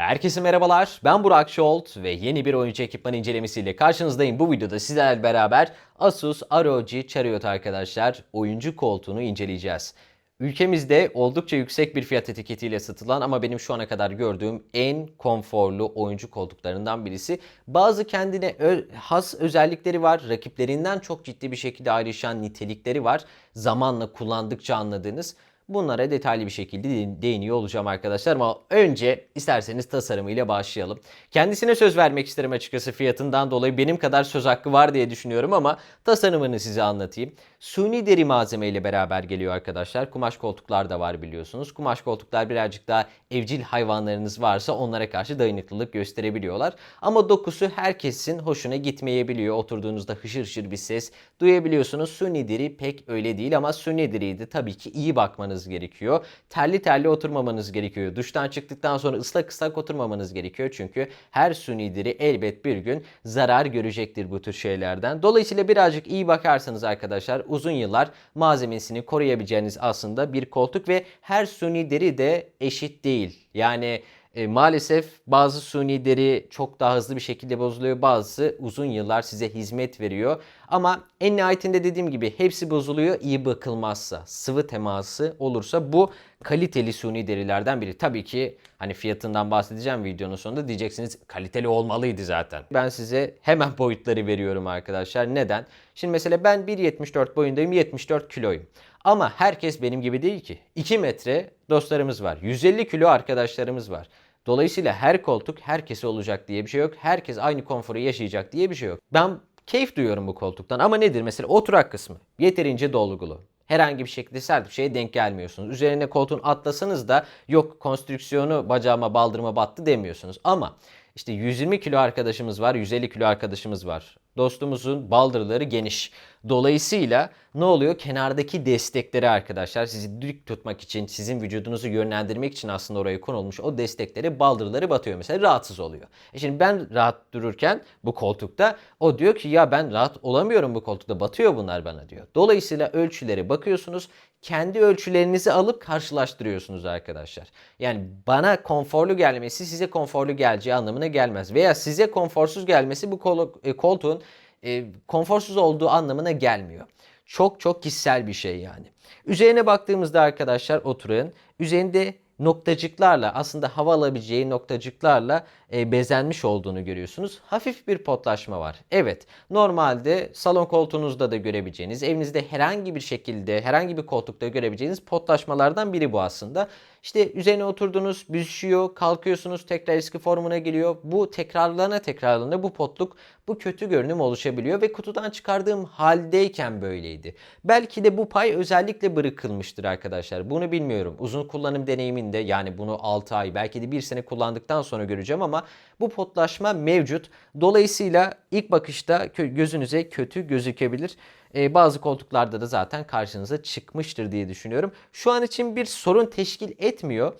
Herkese merhabalar. Ben Burak Şolt ve yeni bir oyuncu ekipman incelemesiyle karşınızdayım. Bu videoda sizlerle beraber Asus ROG Chariot arkadaşlar oyuncu koltuğunu inceleyeceğiz. Ülkemizde oldukça yüksek bir fiyat etiketiyle satılan ama benim şu ana kadar gördüğüm en konforlu oyuncu koltuklarından birisi. Bazı kendine has özellikleri var. Rakiplerinden çok ciddi bir şekilde ayrışan nitelikleri var. Zamanla kullandıkça anladığınız. Bunlara detaylı bir şekilde de- değiniyor olacağım arkadaşlar ama önce isterseniz tasarımıyla başlayalım. Kendisine söz vermek isterim açıkçası fiyatından dolayı benim kadar söz hakkı var diye düşünüyorum ama tasarımını size anlatayım. Suni deri malzeme ile beraber geliyor arkadaşlar. Kumaş koltuklar da var biliyorsunuz. Kumaş koltuklar birazcık daha evcil hayvanlarınız varsa onlara karşı dayanıklılık gösterebiliyorlar. Ama dokusu herkesin hoşuna gitmeyebiliyor. Oturduğunuzda hışır hışır bir ses duyabiliyorsunuz. Suni deri pek öyle değil ama suni deriyi de tabii ki iyi bakmanız gerekiyor. Terli terli oturmamanız gerekiyor. Duştan çıktıktan sonra ıslak ıslak oturmamanız gerekiyor. Çünkü her suni deri elbet bir gün zarar görecektir bu tür şeylerden. Dolayısıyla birazcık iyi bakarsanız arkadaşlar uzun yıllar malzemesini koruyabileceğiniz aslında bir koltuk ve her suni deri de eşit değil. Yani e, maalesef bazı suni deri çok daha hızlı bir şekilde bozuluyor. Bazısı uzun yıllar size hizmet veriyor. Ama en nihayetinde dediğim gibi hepsi bozuluyor iyi bakılmazsa. Sıvı teması olursa bu kaliteli suni derilerden biri. Tabii ki hani fiyatından bahsedeceğim videonun sonunda diyeceksiniz kaliteli olmalıydı zaten. Ben size hemen boyutları veriyorum arkadaşlar. Neden? Şimdi mesela ben 1.74 boyundayım 74 kiloyum. Ama herkes benim gibi değil ki. 2 metre dostlarımız var. 150 kilo arkadaşlarımız var. Dolayısıyla her koltuk herkese olacak diye bir şey yok. Herkes aynı konforu yaşayacak diye bir şey yok. Ben keyif duyuyorum bu koltuktan ama nedir? Mesela oturak kısmı yeterince dolgulu. Herhangi bir şekilde sert bir şeye denk gelmiyorsunuz. Üzerine koltuğun atlasanız da yok konstrüksiyonu bacağıma baldırıma battı demiyorsunuz. Ama işte 120 kilo arkadaşımız var, 150 kilo arkadaşımız var. Dostumuzun baldırları geniş. Dolayısıyla ne oluyor? Kenardaki destekleri arkadaşlar sizi dik tutmak için, sizin vücudunuzu yönlendirmek için aslında oraya konulmuş o destekleri baldırları batıyor mesela rahatsız oluyor. E şimdi ben rahat dururken bu koltukta o diyor ki ya ben rahat olamıyorum bu koltukta batıyor bunlar bana diyor. Dolayısıyla ölçülere bakıyorsunuz kendi ölçülerinizi alıp karşılaştırıyorsunuz arkadaşlar. Yani bana konforlu gelmesi size konforlu geleceği anlamına gelmez. Veya size konforsuz gelmesi bu e, koltuğun e, konforsuz olduğu anlamına gelmiyor. Çok çok kişisel bir şey yani. Üzerine baktığımızda arkadaşlar oturun. Üzerinde noktacıklarla aslında hava alabileceği noktacıklarla e, bezenmiş olduğunu görüyorsunuz. Hafif bir potlaşma var. Evet normalde salon koltuğunuzda da görebileceğiniz evinizde herhangi bir şekilde herhangi bir koltukta görebileceğiniz potlaşmalardan biri bu aslında. İşte üzerine oturdunuz, büzüşüyor, kalkıyorsunuz, tekrar eski formuna geliyor. Bu tekrarlana tekrarlana bu potluk, bu kötü görünüm oluşabiliyor ve kutudan çıkardığım haldeyken böyleydi. Belki de bu pay özellikle bırakılmıştır arkadaşlar. Bunu bilmiyorum. Uzun kullanım deneyiminde yani bunu 6 ay belki de 1 sene kullandıktan sonra göreceğim ama bu potlaşma mevcut. Dolayısıyla ilk bakışta gözünüze kötü gözükebilir. Ee, bazı koltuklarda da zaten karşınıza çıkmıştır diye düşünüyorum. Şu an için bir sorun teşkil etmiyor.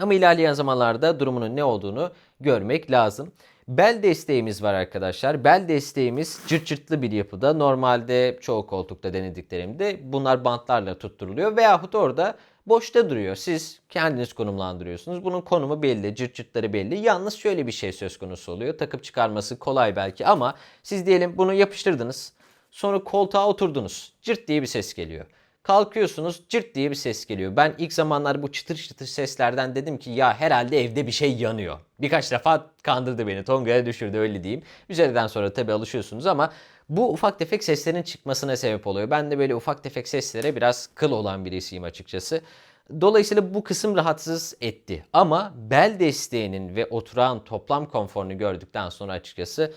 Ama ilerleyen zamanlarda durumunun ne olduğunu görmek lazım. Bel desteğimiz var arkadaşlar. Bel desteğimiz cırt cırtlı bir yapıda. Normalde çoğu koltukta denediklerimde bunlar bantlarla tutturuluyor veyahut orada boşta duruyor. Siz kendiniz konumlandırıyorsunuz. Bunun konumu belli, cırt cırtları belli. Yalnız şöyle bir şey söz konusu oluyor. Takıp çıkarması kolay belki ama siz diyelim bunu yapıştırdınız. Sonra koltuğa oturdunuz. Cırt diye bir ses geliyor. Kalkıyorsunuz cırt diye bir ses geliyor. Ben ilk zamanlar bu çıtır çıtır seslerden dedim ki ya herhalde evde bir şey yanıyor. Birkaç defa kandırdı beni. Tonga'ya düşürdü öyle diyeyim. Üzerinden sonra tabii alışıyorsunuz ama bu ufak tefek seslerin çıkmasına sebep oluyor. Ben de böyle ufak tefek seslere biraz kıl olan birisiyim açıkçası. Dolayısıyla bu kısım rahatsız etti. Ama bel desteğinin ve oturan toplam konforunu gördükten sonra açıkçası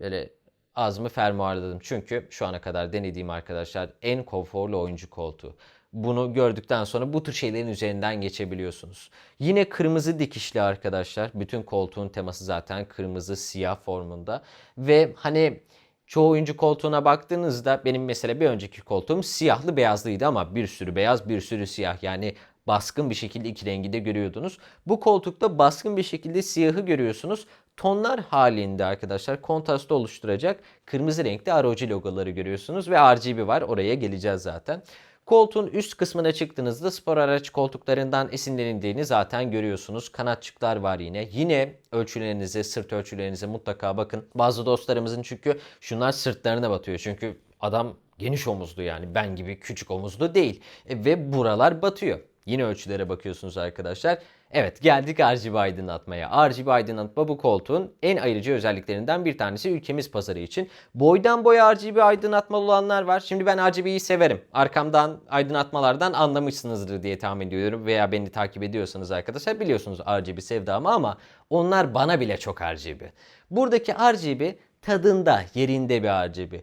böyle ağzımı fermuarladım. Çünkü şu ana kadar denediğim arkadaşlar en konforlu oyuncu koltuğu. Bunu gördükten sonra bu tür şeylerin üzerinden geçebiliyorsunuz. Yine kırmızı dikişli arkadaşlar. Bütün koltuğun teması zaten kırmızı siyah formunda. Ve hani çoğu oyuncu koltuğuna baktığınızda benim mesela bir önceki koltuğum siyahlı beyazlıydı ama bir sürü beyaz bir sürü siyah. Yani baskın bir şekilde iki rengi de görüyordunuz. Bu koltukta baskın bir şekilde siyahı görüyorsunuz. Tonlar halinde arkadaşlar kontrastı oluşturacak kırmızı renkli ROG logoları görüyorsunuz ve RGB var oraya geleceğiz zaten. Koltuğun üst kısmına çıktığınızda spor araç koltuklarından esinlenildiğini zaten görüyorsunuz. Kanatçıklar var yine. Yine ölçülerinize, sırt ölçülerinize mutlaka bakın. Bazı dostlarımızın çünkü şunlar sırtlarına batıyor. Çünkü adam geniş omuzlu yani ben gibi küçük omuzlu değil. E, ve buralar batıyor. Yine ölçülere bakıyorsunuz arkadaşlar. Evet geldik RGB aydınlatmaya. RGB aydınlatma bu koltuğun en ayrıcı özelliklerinden bir tanesi ülkemiz pazarı için. Boydan boya RGB aydınlatmalı olanlar var. Şimdi ben RGB'yi severim. Arkamdan aydınlatmalardan anlamışsınızdır diye tahmin ediyorum. Veya beni takip ediyorsanız arkadaşlar biliyorsunuz RGB sevdamı ama onlar bana bile çok RGB. Buradaki RGB tadında, yerinde bir RGB.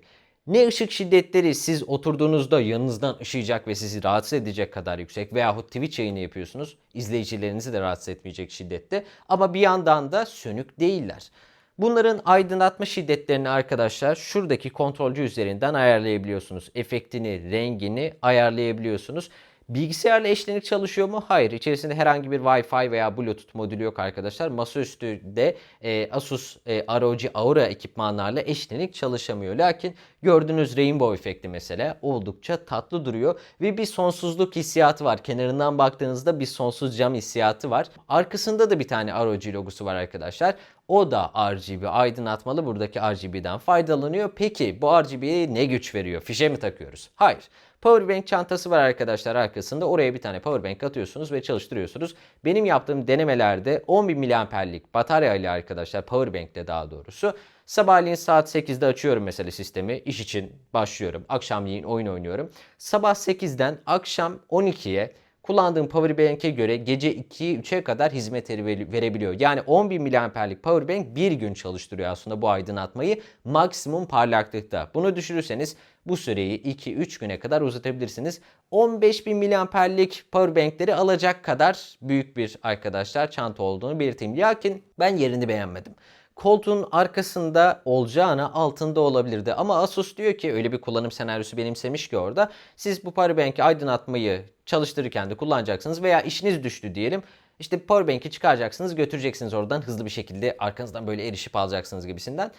Ne ışık şiddetleri siz oturduğunuzda yanınızdan ışıyacak ve sizi rahatsız edecek kadar yüksek veyahut Twitch yayını yapıyorsunuz. izleyicilerinizi de rahatsız etmeyecek şiddette ama bir yandan da sönük değiller. Bunların aydınlatma şiddetlerini arkadaşlar şuradaki kontrolcü üzerinden ayarlayabiliyorsunuz. Efektini, rengini ayarlayabiliyorsunuz. Bilgisayarla eşlenik çalışıyor mu? Hayır. İçerisinde herhangi bir Wi-Fi veya Bluetooth modülü yok arkadaşlar. Masaüstü de e, Asus e, ROG Aura ekipmanlarla eşlenik çalışamıyor. Lakin gördüğünüz Rainbow efekti mesela oldukça tatlı duruyor ve bir sonsuzluk hissiyatı var. Kenarından baktığınızda bir sonsuz cam hissiyatı var. Arkasında da bir tane ROG logosu var arkadaşlar. O da RGB aydınlatmalı. Buradaki RGB'den faydalanıyor. Peki bu RGB'ye ne güç veriyor? Fişe mi takıyoruz? Hayır. Powerbank çantası var arkadaşlar arkasında. Oraya bir tane powerbank atıyorsunuz ve çalıştırıyorsunuz. Benim yaptığım denemelerde 10.000 miliamperlik batarya ile arkadaşlar powerbank'te daha doğrusu Sabahleyin saat 8'de açıyorum mesela sistemi. İş için başlıyorum. Akşamleyin oyun oynuyorum. Sabah 8'den akşam 12'ye kullandığım powerbank'e göre gece 2'ye 3'e kadar hizmet verebiliyor. Yani 10.000 miliamperlik powerbank bir gün çalıştırıyor aslında bu aydınlatmayı maksimum parlaklıkta. Bunu düşürürseniz bu süreyi 2-3 güne kadar uzatabilirsiniz. 15.000 miliamperlik powerbankleri alacak kadar büyük bir arkadaşlar çanta olduğunu belirteyim. Lakin ben yerini beğenmedim koltuğun arkasında olacağına altında olabilirdi. Ama Asus diyor ki öyle bir kullanım senaryosu benimsemiş ki orada. Siz bu powerbank'i aydınlatmayı çalıştırırken de kullanacaksınız veya işiniz düştü diyelim. İşte powerbank'i çıkaracaksınız götüreceksiniz oradan hızlı bir şekilde arkanızdan böyle erişip alacaksınız gibisinden.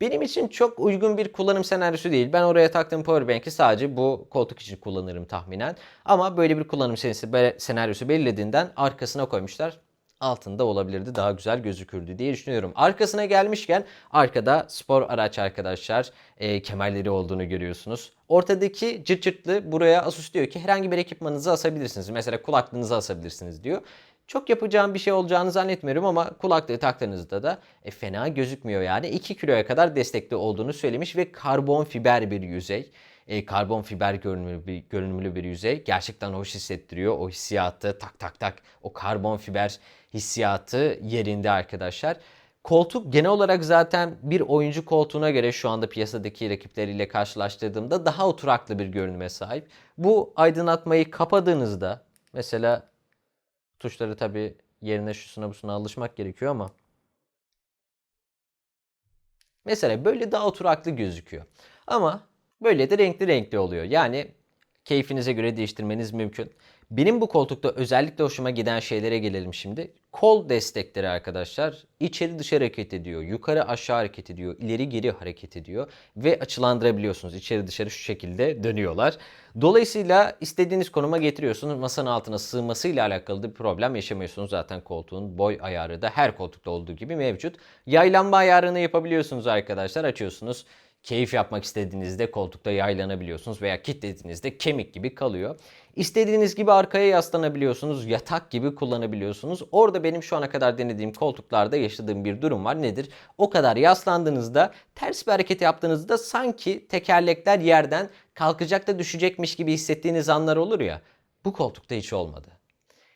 Benim için çok uygun bir kullanım senaryosu değil. Ben oraya taktığım powerbank'i sadece bu koltuk için kullanırım tahminen. Ama böyle bir kullanım senaryosu belirlediğinden arkasına koymuşlar altında olabilirdi. Daha güzel gözükürdü diye düşünüyorum. Arkasına gelmişken arkada spor araç arkadaşlar e, kemerleri olduğunu görüyorsunuz. Ortadaki cırt cırtlı buraya Asus diyor ki herhangi bir ekipmanınızı asabilirsiniz. Mesela kulaklığınızı asabilirsiniz diyor. Çok yapacağım bir şey olacağını zannetmiyorum ama kulaklığı taktığınızda da e, fena gözükmüyor yani. 2 kiloya kadar destekli olduğunu söylemiş ve karbon fiber bir yüzey. E, karbon fiber görünümlü bir, görünümlü bir yüzey. Gerçekten hoş hissettiriyor. O hissiyatı tak tak tak o karbon fiber hissiyatı yerinde arkadaşlar. Koltuk genel olarak zaten bir oyuncu koltuğuna göre şu anda piyasadaki rakipleriyle karşılaştırdığımda daha oturaklı bir görünüme sahip. Bu aydınlatmayı kapadığınızda mesela tuşları tabi yerine şusuna busuna alışmak gerekiyor ama mesela böyle daha oturaklı gözüküyor. Ama böyle de renkli renkli oluyor. Yani keyfinize göre değiştirmeniz mümkün. Benim bu koltukta özellikle hoşuma giden şeylere gelelim şimdi. Kol destekleri arkadaşlar içeri dışarı hareket ediyor. Yukarı aşağı hareket ediyor. ileri geri hareket ediyor. Ve açılandırabiliyorsunuz. İçeri dışarı şu şekilde dönüyorlar. Dolayısıyla istediğiniz konuma getiriyorsunuz. Masanın altına sığmasıyla alakalı bir problem yaşamıyorsunuz. Zaten koltuğun boy ayarı da her koltukta olduğu gibi mevcut. Yaylanma ayarını yapabiliyorsunuz arkadaşlar. Açıyorsunuz keyif yapmak istediğinizde koltukta yaylanabiliyorsunuz veya kilitlediğinizde kemik gibi kalıyor. İstediğiniz gibi arkaya yaslanabiliyorsunuz, yatak gibi kullanabiliyorsunuz. Orada benim şu ana kadar denediğim koltuklarda yaşadığım bir durum var. Nedir? O kadar yaslandığınızda, ters bir hareket yaptığınızda sanki tekerlekler yerden kalkacak da düşecekmiş gibi hissettiğiniz anlar olur ya. Bu koltukta hiç olmadı.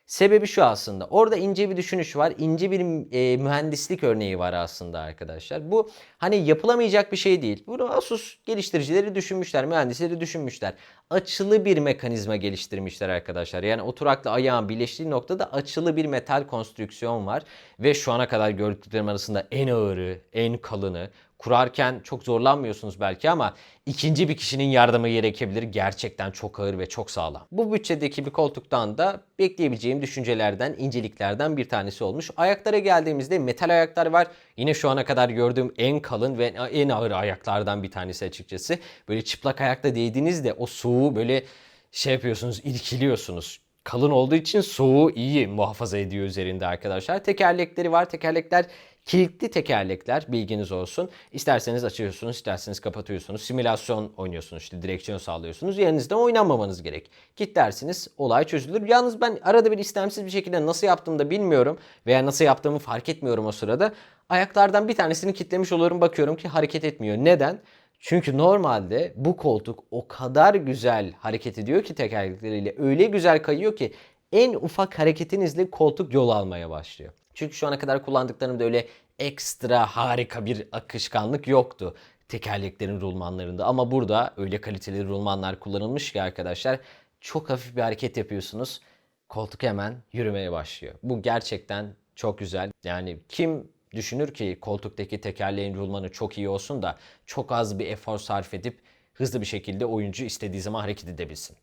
Sebebi şu aslında. Orada ince bir düşünüş var. ince bir e, mühendislik örneği var aslında arkadaşlar. Bu hani yapılamayacak bir şey değil. Bunu Asus geliştiricileri düşünmüşler, mühendisleri düşünmüşler. Açılı bir mekanizma geliştirmişler arkadaşlar. Yani oturaklı ayağın birleştiği noktada açılı bir metal konstrüksiyon var. Ve şu ana kadar gördüklerim arasında en ağırı, en kalını, kurarken çok zorlanmıyorsunuz belki ama ikinci bir kişinin yardımı gerekebilir. Gerçekten çok ağır ve çok sağlam. Bu bütçedeki bir koltuktan da bekleyebileceğim düşüncelerden, inceliklerden bir tanesi olmuş. Ayaklara geldiğimizde metal ayaklar var. Yine şu ana kadar gördüğüm en kalın ve en ağır ayaklardan bir tanesi açıkçası. Böyle çıplak ayakta değdiğinizde o soğuğu böyle şey yapıyorsunuz, irkiliyorsunuz. Kalın olduğu için soğuğu iyi muhafaza ediyor üzerinde arkadaşlar. Tekerlekleri var. Tekerlekler kilitli tekerlekler bilginiz olsun. İsterseniz açıyorsunuz, isterseniz kapatıyorsunuz. Simülasyon oynuyorsunuz işte direksiyon sağlıyorsunuz. Yerinizde oynanmamanız gerek. Kilitlersiniz olay çözülür. Yalnız ben arada bir istemsiz bir şekilde nasıl yaptığımı da bilmiyorum veya nasıl yaptığımı fark etmiyorum o sırada. Ayaklardan bir tanesini kilitlemiş oluyorum bakıyorum ki hareket etmiyor. Neden? Çünkü normalde bu koltuk o kadar güzel hareket ediyor ki tekerlekleriyle öyle güzel kayıyor ki en ufak hareketinizle koltuk yol almaya başlıyor. Çünkü şu ana kadar kullandıklarımda öyle ekstra harika bir akışkanlık yoktu tekerleklerin rulmanlarında. Ama burada öyle kaliteli rulmanlar kullanılmış ki arkadaşlar çok hafif bir hareket yapıyorsunuz. Koltuk hemen yürümeye başlıyor. Bu gerçekten çok güzel. Yani kim düşünür ki koltuktaki tekerleğin rulmanı çok iyi olsun da çok az bir efor sarf edip hızlı bir şekilde oyuncu istediği zaman hareket edebilsin.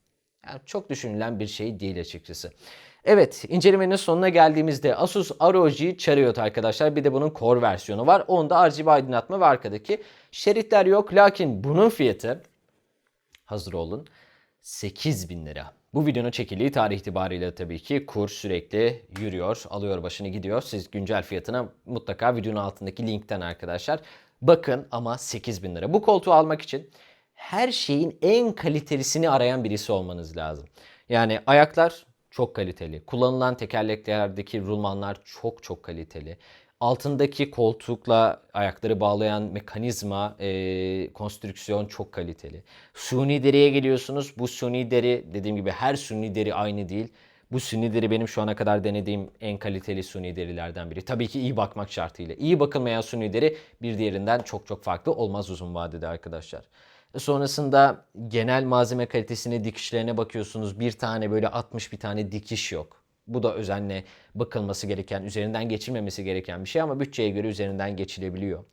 Yani çok düşünülen bir şey değil açıkçası. Evet incelemenin sonuna geldiğimizde Asus ROG Chariot arkadaşlar. Bir de bunun Core versiyonu var. Onda RGB aydınlatma ve arkadaki şeritler yok. Lakin bunun fiyatı hazır olun 8000 lira. Bu videonun çekildiği tarih itibariyle tabii ki kur sürekli yürüyor, alıyor başını gidiyor. Siz güncel fiyatına mutlaka videonun altındaki linkten arkadaşlar bakın ama 8000 lira. Bu koltuğu almak için her şeyin en kalitelisini arayan birisi olmanız lazım. Yani ayaklar çok kaliteli. Kullanılan tekerleklerdeki rulmanlar çok çok kaliteli. Altındaki koltukla ayakları bağlayan mekanizma, e, konstrüksiyon çok kaliteli. Suni deriye geliyorsunuz. Bu suni deri dediğim gibi her suni deri aynı değil. Bu suni deri benim şu ana kadar denediğim en kaliteli suni derilerden biri. Tabii ki iyi bakmak şartıyla. İyi bakılmayan suni deri bir diğerinden çok çok farklı olmaz uzun vadede arkadaşlar. Sonrasında genel malzeme kalitesine, dikişlerine bakıyorsunuz. Bir tane böyle 60 bir tane dikiş yok. Bu da özenle bakılması gereken, üzerinden geçilmemesi gereken bir şey ama bütçeye göre üzerinden geçilebiliyor.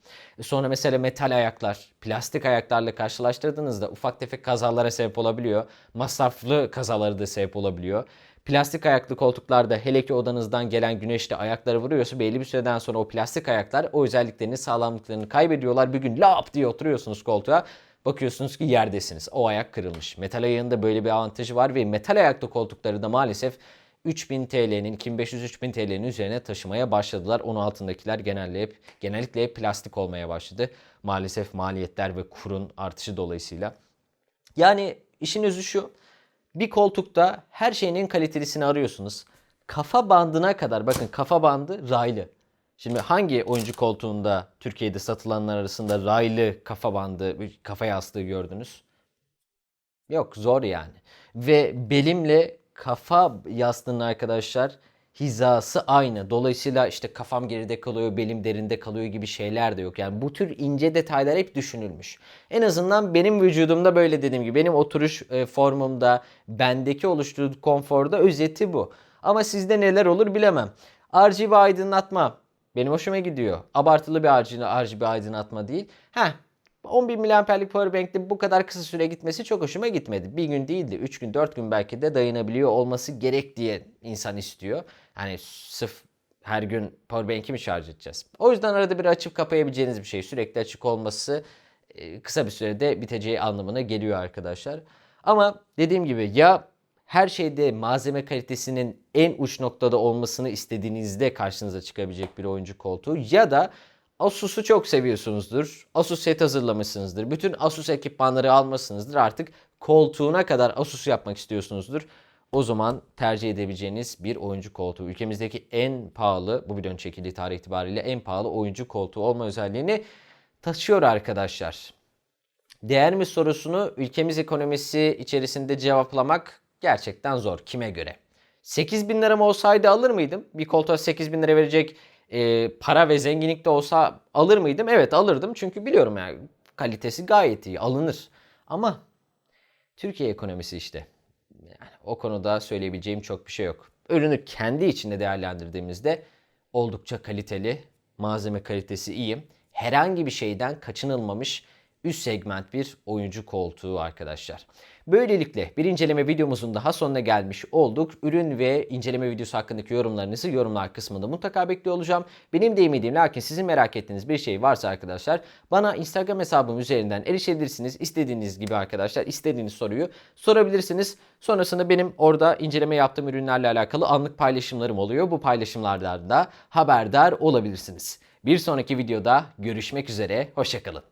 Sonra mesela metal ayaklar, plastik ayaklarla karşılaştırdığınızda ufak tefek kazalara sebep olabiliyor. Masraflı kazaları da sebep olabiliyor. Plastik ayaklı koltuklarda hele ki odanızdan gelen güneşte ayakları vuruyorsa belli bir süreden sonra o plastik ayaklar o özelliklerini, sağlamlıklarını kaybediyorlar. Bir gün lap diye oturuyorsunuz koltuğa. Bakıyorsunuz ki yerdesiniz. O ayak kırılmış. Metal ayağında böyle bir avantajı var ve metal ayaklı koltukları da maalesef 3000 TL'nin 2500-3000 TL'nin üzerine taşımaya başladılar. Onun altındakiler genelde hep, genellikle hep plastik olmaya başladı. Maalesef maliyetler ve kurun artışı dolayısıyla. Yani işin özü şu. Bir koltukta her şeyin en kalitelisini arıyorsunuz. Kafa bandına kadar bakın kafa bandı raylı. Şimdi hangi oyuncu koltuğunda Türkiye'de satılanlar arasında raylı kafa bandı, kafa yastığı gördünüz? Yok zor yani. Ve belimle kafa yastığının arkadaşlar hizası aynı. Dolayısıyla işte kafam geride kalıyor, belim derinde kalıyor gibi şeyler de yok. Yani bu tür ince detaylar hep düşünülmüş. En azından benim vücudumda böyle dediğim gibi benim oturuş e, formumda, bendeki oluşturduğu konforda özeti bu. Ama sizde neler olur bilemem. RGB aydınlatma benim hoşuma gidiyor. Abartılı bir RGB aydınlatma değil. Heh 11 mAh'lik powerbank'te bu kadar kısa süre gitmesi çok hoşuma gitmedi. Bir gün değildi. 3 gün 4 gün belki de dayanabiliyor olması gerek diye insan istiyor. Hani sırf her gün powerbank'i mi şarj edeceğiz? O yüzden arada bir açıp kapayabileceğiniz bir şey. Sürekli açık olması e, kısa bir sürede biteceği anlamına geliyor arkadaşlar. Ama dediğim gibi ya her şeyde malzeme kalitesinin en uç noktada olmasını istediğinizde karşınıza çıkabilecek bir oyuncu koltuğu ya da Asus'u çok seviyorsunuzdur. Asus set hazırlamışsınızdır. Bütün Asus ekipmanları almışsınızdır. Artık koltuğuna kadar Asus yapmak istiyorsunuzdur. O zaman tercih edebileceğiniz bir oyuncu koltuğu. Ülkemizdeki en pahalı, bu videonun çekildiği tarih itibariyle en pahalı oyuncu koltuğu olma özelliğini taşıyor arkadaşlar. Değer mi sorusunu ülkemiz ekonomisi içerisinde cevaplamak gerçekten zor. Kime göre? 8 bin liram olsaydı alır mıydım? Bir koltuğa 8 bin lira verecek e, para ve zenginlik de olsa alır mıydım? Evet alırdım. Çünkü biliyorum yani kalitesi gayet iyi. Alınır. Ama Türkiye ekonomisi işte. Yani o konuda söyleyebileceğim çok bir şey yok. Ürünü kendi içinde değerlendirdiğimizde oldukça kaliteli. Malzeme kalitesi iyi. Herhangi bir şeyden kaçınılmamış üst segment bir oyuncu koltuğu arkadaşlar. Böylelikle bir inceleme videomuzun daha sonuna gelmiş olduk. Ürün ve inceleme videosu hakkındaki yorumlarınızı yorumlar kısmında mutlaka bekliyor olacağım. Benim değmediğim lakin sizin merak ettiğiniz bir şey varsa arkadaşlar bana Instagram hesabım üzerinden erişebilirsiniz. İstediğiniz gibi arkadaşlar istediğiniz soruyu sorabilirsiniz. Sonrasında benim orada inceleme yaptığım ürünlerle alakalı anlık paylaşımlarım oluyor. Bu paylaşımlardan da haberdar olabilirsiniz. Bir sonraki videoda görüşmek üzere. Hoşçakalın.